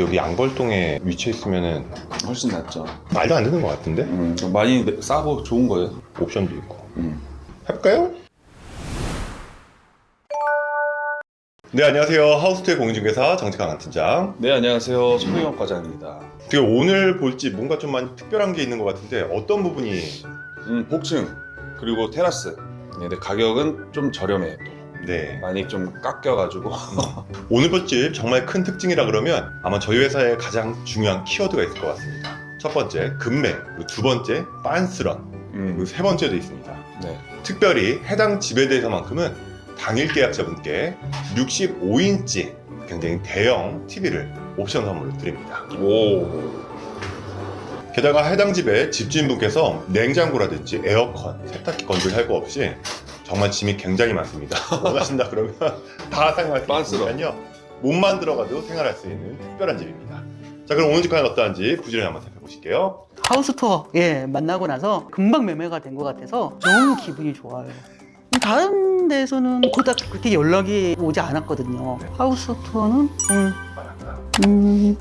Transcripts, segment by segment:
근데 여기 양벌동에 위치해 있으면은 훨씬 낫죠. 말도 안 되는 것 같은데? 음, 좀 많이 내- 싸고 좋은 거예요. 옵션도 있고. 음. 해볼까요? 네, 안녕하세요. 하우스투의 공인중개사 정직한 팀장. 네, 안녕하세요. 손병영 과장입니다. 어떻게 오늘 볼지 뭔가 좀 많이 특별한 게 있는 것 같은데 어떤 부분이 음, 복층 그리고 테라스. 네, 근데 가격은 좀 저렴해요. 또. 네 많이 좀 깎여가지고. 오늘 볼집 정말 큰 특징이라 그러면 아마 저희 회사의 가장 중요한 키워드가 있을 것 같습니다. 첫 번째 금매, 그리고 두 번째 빤스런, 그리고 음, 세 번째도 있습니다. 네. 특별히 해당 집에 대해서만큼은 당일 계약자분께 65인치 굉장히 대형 TV를 옵션 선물로 드립니다. 오. 게다가 해당 집에 집주인분께서 냉장고라든지 에어컨, 세탁기 건조할 거 없이 정말 짐이 굉장히 많습니다. 원하신다 그러면 다 사용할 수 빤스러. 있으니까요. 몸만 들어가도 생활할 수 있는 특별한 집입니다. 자 그럼 오늘 집 과연 어떠한지 부지런히 한번 살펴보실게요. 하우스 투어 예 만나고 나서 금방 매매가 된 것 같아서 너무 기분이 좋아요. 다른 데서는 그닥 그렇게 연락이 오지 않았거든요. 하우스 투어는 음, 음,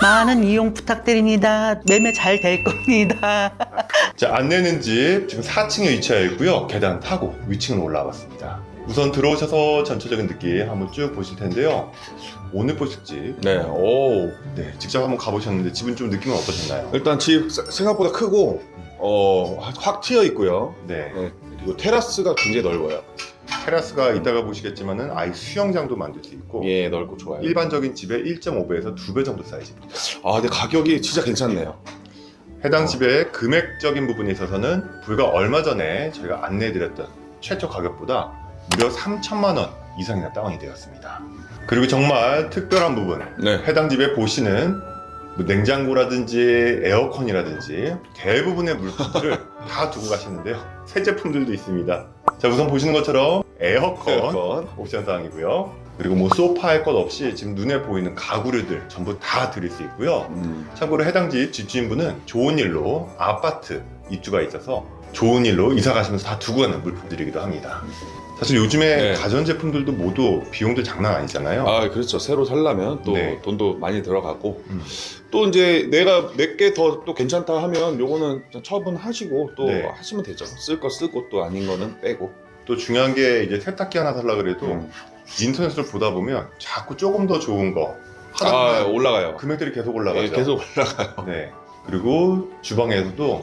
많은 이용 부탁드립니다. 매매 잘 될 겁니다. 자 안내는 집 지금 4층에 위치하여 있고요. 계단 타고 위층으로 올라왔습니다. 우선 들어오셔서 전체적인 느낌 한번 쭉 보실 텐데요. 오늘 보실 집 네, 오. 네, 직접 한번 가보셨는데 집은 좀 느낌은 어떠셨나요? 일단 집 세- 생각보다 크고, 어, 확 트여 있고요. 네. 네, 그리고 테라스가 굉장히 넓어요. 테라스가 이따가 보시겠지만은 아이 수영장도 만들 수 있고 예, 넓고 좋아요. 일반적인 집의 1.5배에서 2배 정도 사이즈입니다. 아, 근데 가격이 진짜 괜찮네요. 해당 어. 집의 금액적인 부분에 있어서는 불과 얼마 전에 저희가 안내해드렸던 최초 가격보다 무려 3천만 원 이상이나 다운이 되었습니다. 그리고 정말 특별한 부분 네. 해당 집에 보시는 뭐 냉장고라든지 에어컨이라든지 대부분의 물품들을 다 두고 가시는데요. 새 제품들도 있습니다. 자 우선 보시는 것처럼 에어컨, 에어컨. 옵션 사항이고요. 그리고 뭐 소파 할 것 없이 지금 눈에 보이는 가구류들 전부 다 드릴 수 있고요. 음. 참고로 해당 집 집주인분은 좋은 일로 아파트 입주가 있어서 좋은 일로 이사 가시면서 다 두고 가는 물품들이기도 합니다. 사실 요즘에 네. 가전제품들도 모두 비용도 장난 아니잖아요. 아, 그렇죠. 새로 살려면 또 네. 돈도 많이 들어가고 음. 또 이제 내가 몇 개 더 또 괜찮다 하면 요거는 처분하시고 또 네. 하시면 되죠. 쓸 거 쓰고 또 아닌 거는 빼고. 또 중요한 게 이제 세탁기 하나 살라 그래도 음. 인터넷으로 보다 보면 자꾸 조금 더 좋은 거 하다 아, 보면 올라가요. 금액들이 계속 올라가죠. 예, 계속 올라가요. 네. 그리고 주방에서도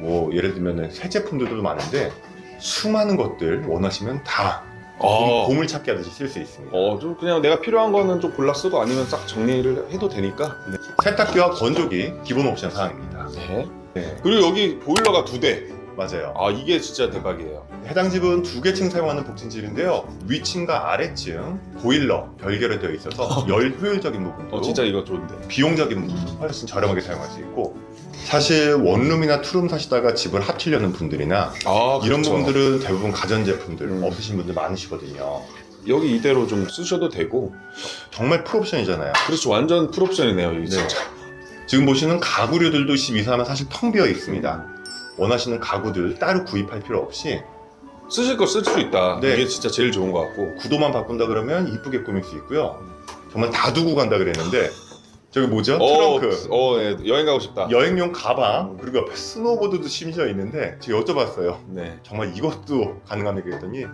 뭐 예를 들면 새 제품들도 많은데 수많은 것들 원하시면 다 어, 보물 찾기 하듯이 쓸 수 있습니다. 어, 좀 그냥 내가 필요한 거는 좀 골라 쓰고 아니면 싹 정리를 해도 되니까. 네. 세탁기와 건조기 기본 옵션 사항입니다. 네. 네, 그리고 여기 보일러가 두 대. 맞아요. 아, 이게 진짜 대박이에요. 해당 집은 두 개 층 사용하는 복층집인데요. 위층과 아래층 보일러 별개로 되어 있어서 열 효율적인 부분도 어, 진짜 이거 좋은데. 비용적인 부분도 훨씬 저렴하게 사용할 수 있고 사실 원룸이나 투룸 사시다가 집을 합치려는 분들이나 아, 이런 그렇죠. 부분들은 대부분 가전제품들 음. 없으신 분들 많으시거든요. 여기 이대로 좀 쓰셔도 되고. 정말 풀옵션이잖아요. 그렇죠. 완전 풀옵션이네요, 이게 네. 진짜. 지금 보시는 가구류들도 집 이사하면 사실 텅 비어 있습니다. 원하시는 가구들 따로 구입할 필요 없이 쓰실 거 쓸 수 있다. 네. 이게 진짜 제일 좋은 것 같고. 구도만 바꾼다 그러면 이쁘게 꾸밀 수 있고요. 정말 다 두고 간다 그랬는데 저기 뭐죠? 어, 트렁크, 어, 예, 여행 가고 싶다. 여행용 가방 그리고 옆에 스노보드도 심지어 있는데 제가 여쭤봤어요. 네. 정말 이것도 가능합니까 그랬더니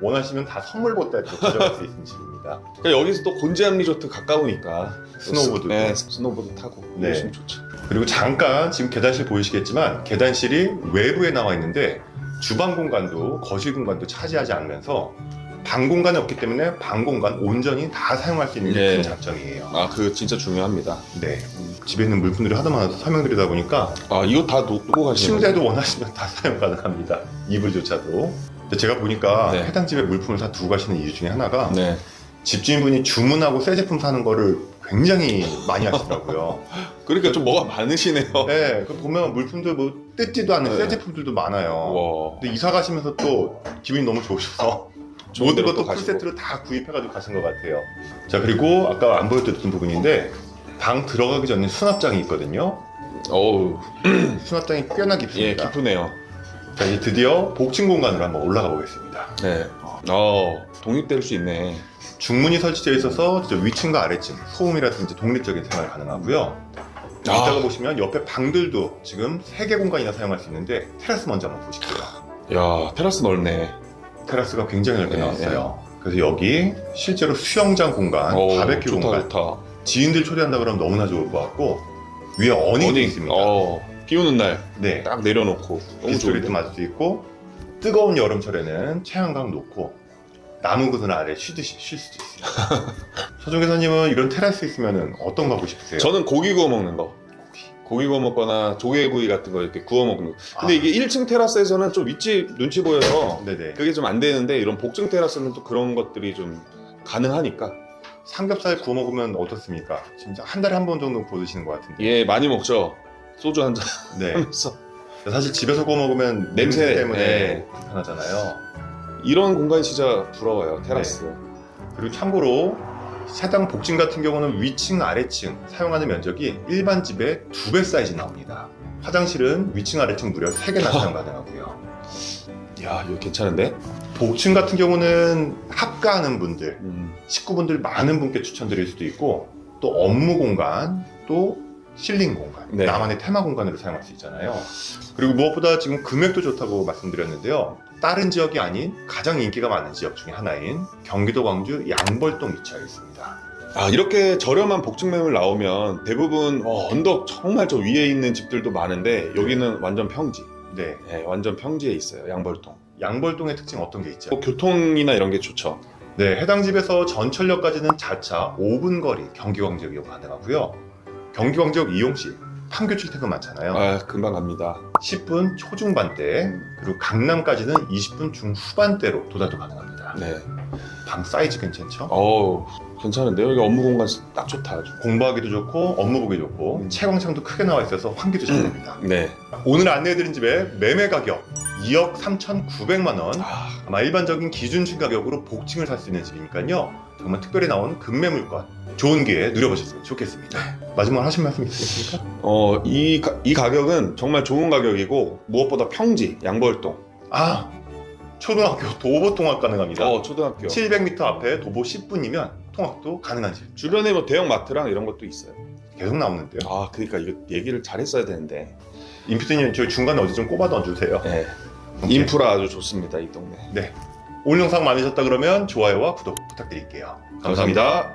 원하시면 다 선물 보따리로 가져갈 수 있는 집입니다. 그러니까 여기서 또 곤지암 리조트 가까우니까 스노보드도. 네, 스노보드 타고 네. 오시면 좋죠. 그리고 잠깐 지금 계단실 보이시겠지만 계단실이 외부에 나와 있는데 주방 공간도 거실 공간도 차지하지 않으면서 방 공간이 없기 때문에 방 공간 온전히 다 사용할 수 있는 게 네. 큰 장점이에요. 아, 그 진짜 중요합니다. 네. 집에 있는 물품들이 하도 많아서 설명드리다 보니까 아, 이거 다 놓고 가시는 침대도 원하시면 다 사용 가능합니다. 이불조차도. 근데 제가 보니까 네. 해당 집에 물품을 다 두고 가시는 이유 중에 하나가? 네. 집주인분이 주문하고 새 제품 사는 거를 굉장히 많이 하시더라고요. 그러니까 좀 뭐가 많으시네요. 네, 그 보면 물품들 뭐 뜯지도 않는 네. 새 제품들도 많아요. 와. 근데 이사 가시면서 또 기분이 너무 좋으셔서 모든 것도. 풀세트로 다 구입해가지고 가신 것 같아요. 자 그리고 아까 안 보여드렸던 부분인데 방 들어가기 전에 수납장이 있거든요. 어우, 수납장이 꽤나 예, 깊습니다. 기쁘네요. 자 이제 드디어 복층 공간으로 한번 올라가 보겠습니다. 네. 어, 독립될 수 있네. 중문이 설치되어 있어서 저 위층과 아래층, 소음이라든지 독립적인 생활 가능하고요. 아. 이따가 보시면 옆에 방들도 지금 세개 공간이나 사용할 수 있는데 테라스 먼저 한번 보실게요. 야 테라스 넓네. 테라스가 굉장히 넓게 네, 나왔어요. 그래서 여기 실제로 수영장 공간, 오, 바베큐 좋다 공간, 좋다. 지인들 초대한다 그러면 너무나 좋을 것 같고 위에 어닝도 있습니다. 어, 비 오는 날 네, 딱 내려놓고 너무 빗소리도 좋은데. 맞을 수 있고 뜨거운 여름철에는 태양광 놓고 나무 그늘 아래 쉬듯이 쉴 수도 있어요. 서종 교사님은 이런 테라스 있으면 어떤 거 하고 싶으세요? 저는 고기 구워 먹는 거. 고기 구워 먹거나 조개구이 같은 거 이렇게 구워 먹는 거. 근데 아. 이게 1층 테라스에서는 좀 윗집 눈치 보여서 네네. 그게 좀 안 되는데 이런 복층 테라스는 또 그런 것들이 좀 가능하니까 삼겹살 구워 먹으면 어떻습니까? 진짜 한 달에 한 번 정도 구워 드시는 것 같은데. 예 많이 먹죠. 소주 한 잔 네. 하면서 사실 집에서 구워 먹으면 냄새, 냄새 때문에 네. 불편하잖아요. 이런 공간이 진짜 부러워요 테라스. 그리고 참고로 사당 복층 같은 경우는 위층, 아래층 사용하는 면적이 일반 집의 두 배 사이즈 나옵니다. 화장실은 위층, 아래층 무려 세 개나 사용 가능하고요. 야 이거 괜찮은데? 복층 같은 경우는 합가하는 분들, 음. 식구분들 많은 분께 추천드릴 수도 있고 또 업무 공간, 또 실링 공간, 네. 나만의 테마 공간으로 사용할 수 있잖아요. 그리고 무엇보다 지금 금액도 좋다고 말씀드렸는데요. 다른 지역이 아닌 가장 인기가 많은 지역 중에 하나인 경기도 광주 양벌동 위치하여 있습니다. 아 이렇게 저렴한 복층 매물 나오면 대부분 어, 언덕 정말 저 위에 있는 집들도 많은데 여기는 완전 평지. 네, 네, 완전 평지에 있어요 양벌동. 양벌동의 특징 어떤 게 있죠? 뭐 교통이나 이런 게 좋죠. 네, 해당 집에서 전철역까지는 자차 5분 거리 경기 광역 이용 가능하고요. 경기광역 이용 시 판교 출퇴근 많잖아요. 아 금방 갑니다. 10분 초중반대 그리고 강남까지는 20분 중후반대로 도달도 가능합니다. 네. 방 사이즈 괜찮죠? 어우 괜찮은데요? 여기 업무 공간 딱 좋다. 아주. 공부하기도 좋고 업무 보기 좋고 음. 채광창도 크게 나와 있어서 환기도 잘 됩니다. 네. 오늘 안내해드린 집의 매매 가격 2억 3,900만 원. 아, 아마 일반적인 기준층 가격으로 복층을 살 수 있는 집이니까요. 정말 특별히 나온 급매물권 좋은 기회 누려보셨으면 좋겠습니다. 마지막 하신 말씀 있으십니까? 어, 이, 가- 이 가격은 정말 좋은 가격이고 무엇보다 평지 양벌동. 아 초등학교 도보 통학 가능합니다. 어 초등학교. 700m 앞에 도보 10분이면 통학도 가능한 집. 주변에 뭐 대형 마트랑 이런 것도 있어요. 계속 나오는데요. 아 그러니까 이거 얘기를 잘했어야 되는데. 임피디님 저 중간에 어디 좀 꼽아 넣어주세요. 네. 오케이. 인프라 아주 좋습니다 이 동네. 오늘 영상 많으셨다 그러면 좋아요와 구독 부탁드릴게요. 감사합니다.